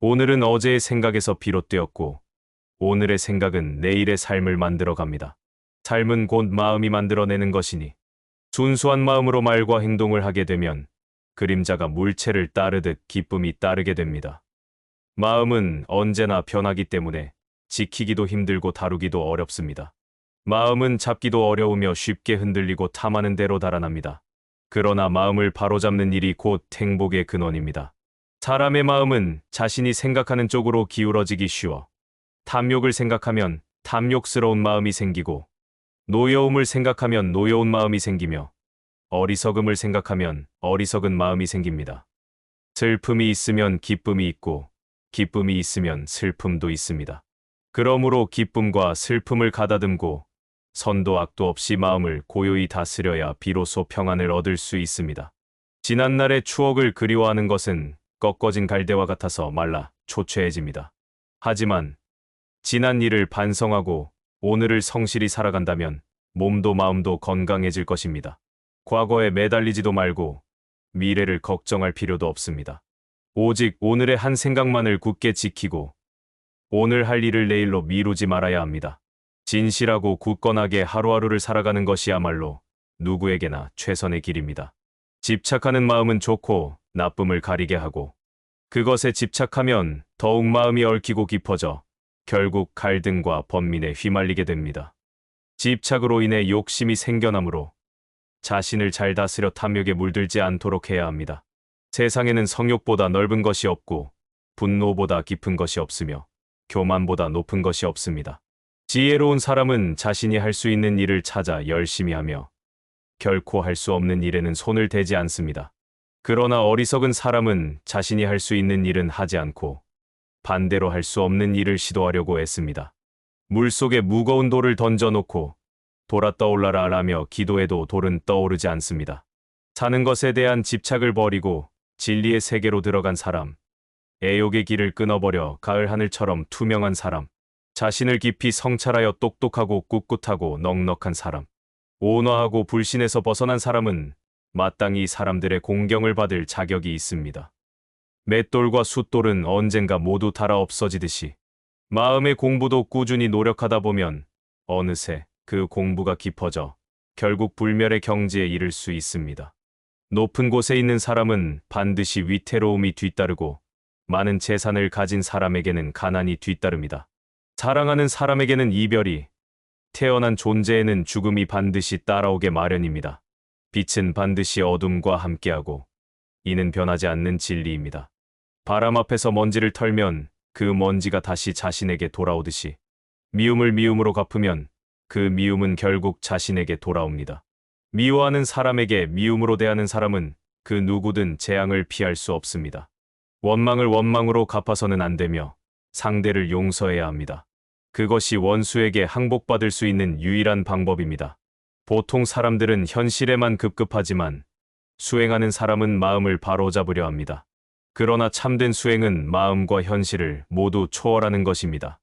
오늘은 어제의 생각에서 비롯되었고, 오늘의 생각은 내일의 삶을 만들어 갑니다. 삶은 곧 마음이 만들어내는 것이니, 순수한 마음으로 말과 행동을 하게 되면, 그림자가 물체를 따르듯 기쁨이 따르게 됩니다. 마음은 언제나 변하기 때문에 지키기도 힘들고 다루기도 어렵습니다. 마음은 잡기도 어려우며 쉽게 흔들리고 탐하는 대로 달아납니다. 그러나 마음을 바로잡는 일이 곧 행복의 근원입니다. 사람의 마음은 자신이 생각하는 쪽으로 기울어지기 쉬워. 탐욕을 생각하면 탐욕스러운 마음이 생기고, 노여움을 생각하면 노여운 마음이 생기며, 어리석음을 생각하면 어리석은 마음이 생깁니다. 슬픔이 있으면 기쁨이 있고, 기쁨이 있으면 슬픔도 있습니다. 그러므로 기쁨과 슬픔을 가다듬고, 선도 악도 없이 마음을 고요히 다스려야 비로소 평안을 얻을 수 있습니다. 지난날의 추억을 그리워하는 것은 꺾어진 갈대와 같아서 말라 초췌해집니다. 하지만 지난 일을 반성하고 오늘을 성실히 살아간다면 몸도 마음도 건강해질 것입니다. 과거에 매달리지도 말고 미래를 걱정할 필요도 없습니다. 오직 오늘의 한 생각만을 굳게 지키고 오늘 할 일을 내일로 미루지 말아야 합니다. 진실하고 굳건하게 하루하루를 살아가는 것이야말로 누구에게나 최선의 길입니다. 집착하는 마음은 좋고 나쁨을 가리게 하고 그것에 집착하면 더욱 마음이 얽히고 깊어져 결국 갈등과 번민에 휘말리게 됩니다. 집착으로 인해 욕심이 생겨나므로 자신을 잘 다스려 탐욕에 물들지 않도록 해야 합니다. 세상에는 성욕보다 넓은 것이 없고 분노보다 깊은 것이 없으며 교만보다 높은 것이 없습니다. 지혜로운 사람은 자신이 할 수 있는 일을 찾아 열심히 하며 결코 할 수 없는 일에는 손을 대지 않습니다. 그러나 어리석은 사람은 자신이 할 수 있는 일은 하지 않고 반대로 할 수 없는 일을 시도하려고 애씁니다. 물속에 무거운 돌을 던져놓고 돌아 떠올라라 라며 기도해도 돌은 떠오르지 않습니다. 사는 것에 대한 집착을 버리고 진리의 세계로 들어간 사람, 애욕의 길을 끊어버려 가을 하늘처럼 투명한 사람, 자신을 깊이 성찰하여 똑똑하고 꿋꿋하고 넉넉한 사람, 온화하고 불신에서 벗어난 사람은 마땅히 사람들의 공경을 받을 자격이 있습니다. 맷돌과 숫돌은 언젠가 모두 달아 없어지듯이 마음의 공부도 꾸준히 노력하다 보면 어느새 그 공부가 깊어져 결국 불멸의 경지에 이를 수 있습니다. 높은 곳에 있는 사람은 반드시 위태로움이 뒤따르고 많은 재산을 가진 사람에게는 가난이 뒤따릅니다. 사랑하는 사람에게는 이별이, 태어난 존재에는 죽음이 반드시 따라오게 마련입니다. 빛은 반드시 어둠과 함께하고, 이는 변하지 않는 진리입니다. 바람 앞에서 먼지를 털면 그 먼지가 다시 자신에게 돌아오듯이, 미움을 미움으로 갚으면 그 미움은 결국 자신에게 돌아옵니다. 미워하는 사람에게 미움으로 대하는 사람은 그 누구든 재앙을 피할 수 없습니다. 원망을 원망으로 갚아서는 안 되며 상대를 용서해야 합니다. 그것이 원수에게 항복받을 수 있는 유일한 방법입니다. 보통 사람들은 현실에만 급급하지만 수행하는 사람은 마음을 바로잡으려 합니다. 그러나 참된 수행은 마음과 현실을 모두 초월하는 것입니다.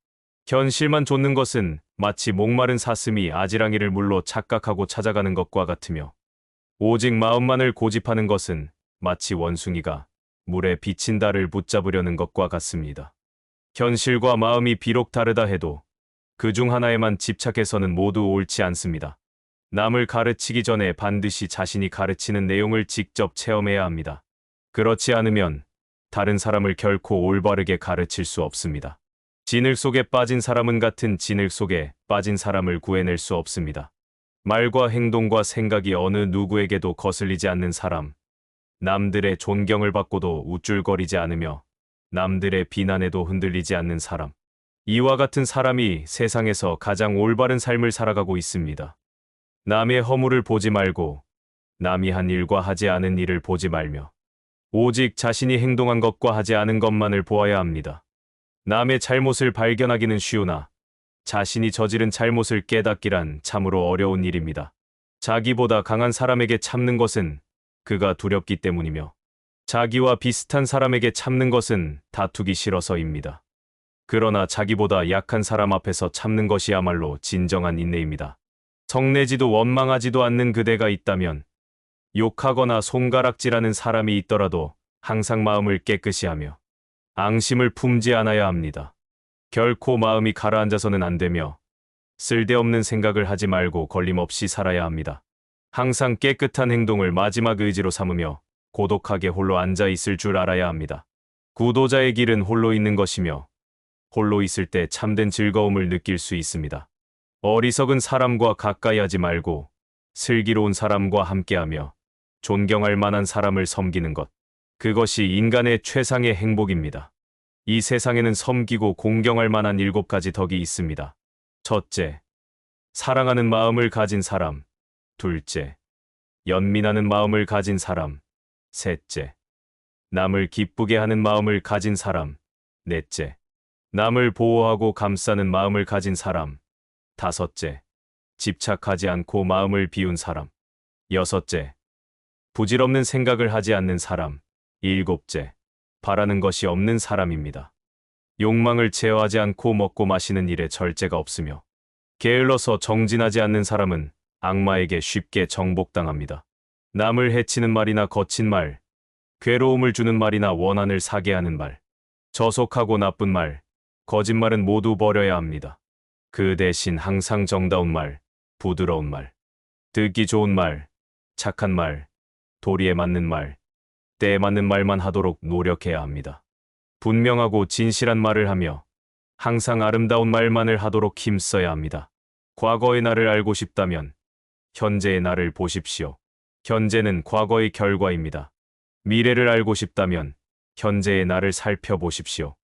현실만 좇는 것은 마치 목마른 사슴이 아지랑이를 물로 착각하고 찾아가는 것과 같으며 오직 마음만을 고집하는 것은 마치 원숭이가 물에 비친 달을 붙잡으려는 것과 같습니다. 현실과 마음이 비록 다르다 해도 그 중 하나에만 집착해서는 모두 옳지 않습니다. 남을 가르치기 전에 반드시 자신이 가르치는 내용을 직접 체험해야 합니다. 그렇지 않으면 다른 사람을 결코 올바르게 가르칠 수 없습니다. 진흙 속에 빠진 사람은 같은 진흙 속에 빠진 사람을 구해낼 수 없습니다. 말과 행동과 생각이 어느 누구에게도 거슬리지 않는 사람, 남들의 존경을 받고도 우쭐거리지 않으며 남들의 비난에도 흔들리지 않는 사람. 이와 같은 사람이 세상에서 가장 올바른 삶을 살아가고 있습니다. 남의 허물을 보지 말고 남이 한 일과 하지 않은 일을 보지 말며 오직 자신이 행동한 것과 하지 않은 것만을 보아야 합니다. 남의 잘못을 발견하기는 쉬우나 자신이 저지른 잘못을 깨닫기란 참으로 어려운 일입니다. 자기보다 강한 사람에게 참는 것은 그가 두렵기 때문이며 자기와 비슷한 사람에게 참는 것은 다투기 싫어서입니다. 그러나 자기보다 약한 사람 앞에서 참는 것이야말로 진정한 인내입니다. 성내지도 원망하지도 않는 그대가 있다면 욕하거나 손가락질하는 사람이 있더라도 항상 마음을 깨끗이 하며 앙심을 품지 않아야 합니다. 결코 마음이 가라앉아서는 안 되며 쓸데없는 생각을 하지 말고 걸림없이 살아야 합니다. 항상 깨끗한 행동을 마지막 의지로 삼으며 고독하게 홀로 앉아 있을 줄 알아야 합니다. 구도자의 길은 홀로 있는 것이며 홀로 있을 때 참된 즐거움을 느낄 수 있습니다. 어리석은 사람과 가까이 하지 말고 슬기로운 사람과 함께하며 존경할 만한 사람을 섬기는 것. 그것이 인간의 최상의 행복입니다. 이 세상에는 섬기고 공경할 만한 일곱 가지 덕이 있습니다. 첫째, 사랑하는 마음을 가진 사람. 둘째, 연민하는 마음을 가진 사람. 셋째, 남을 기쁘게 하는 마음을 가진 사람. 넷째, 남을 보호하고 감싸는 마음을 가진 사람. 다섯째, 집착하지 않고 마음을 비운 사람. 여섯째, 부질없는 생각을 하지 않는 사람. 일곱째, 바라는 것이 없는 사람입니다. 욕망을 제어하지 않고 먹고 마시는 일에 절제가 없으며 게을러서 정진하지 않는 사람은 악마에게 쉽게 정복당합니다. 남을 해치는 말이나 거친 말, 괴로움을 주는 말이나 원한을 사게 하는 말, 저속하고 나쁜 말, 거짓말은 모두 버려야 합니다. 그 대신 항상 정다운 말, 부드러운 말, 듣기 좋은 말, 착한 말, 도리에 맞는 말, 때에 맞는 말만 하도록 노력해야 합니다. 분명하고 진실한 말을 하며 항상 아름다운 말만을 하도록 힘써야 합니다. 과거의 나를 알고 싶다면 현재의 나를 보십시오. 현재는 과거의 결과입니다. 미래를 알고 싶다면 현재의 나를 살펴보십시오.